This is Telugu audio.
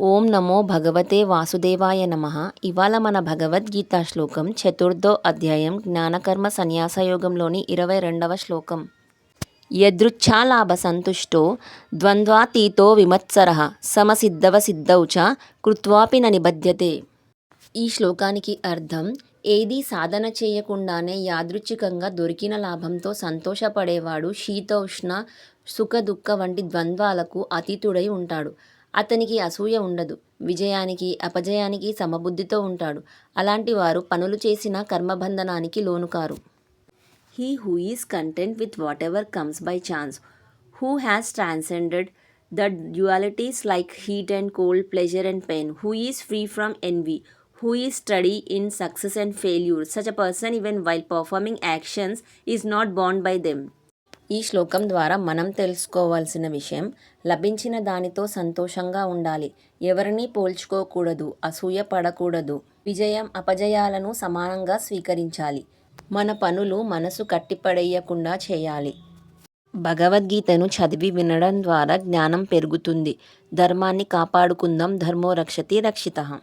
ఓం నమో భగవతే వాసుదేవాయ నమ. ఇవాళ మన భగవద్గీత శ్లోకం చతుర్థో అధ్యాయం జ్ఞానకర్మ సన్యాసయోగంలోని ఇరవై రెండవ శ్లోకం. యదృచ్ఛాలాభ సంతుష్టో ద్వంద్వాతీతో విమత్సర. సమసిద్ధవ సిద్ధౌ చ కృత్వాపి నిబధ్యతే. ఈ శ్లోకానికి అర్థం ఏదీ సాధన చేయకుండానే యాదృచ్ఛికంగా దొరికిన లాభంతో సంతోషపడేవాడు శీతోష్ణ సుఖ దుఃఖ వంటి ద్వంద్వాలకు అతీతుడై ఉంటాడు. అతనికి అసూయ ఉండదు. విజయానికి అపజయానికి సమబుద్ధితో ఉంటాడు. అలాంటి వారు పనులు చేసిన కర్మబంధనానికి లోనుకారు. He who is content with whatever comes by chance who has transcended the dualities like heat and cold pleasure and pain who is free from envy who is steady in success and failure such a person even while performing actions is not bound by them ఈ శ్లోకం ద్వారా మనం తెలుసుకోవాల్సిన విషయం లభించిన దానితో సంతోషంగా ఉండాలి. ఎవరిని పోల్చుకోకూడదు అసూయ పడకూడదు. విజయం అపజయాలను సమానంగా స్వీకరించాలి. మన పనులు మనసు కట్టిపడేయకుండా చేయాలి. భగవద్గీతను చదివి వినడం ద్వారా జ్ఞానం పెరుగుతుంది. ధర్మాన్ని కాపాడుకుందాం. ధర్మో రక్షతి రక్షిత.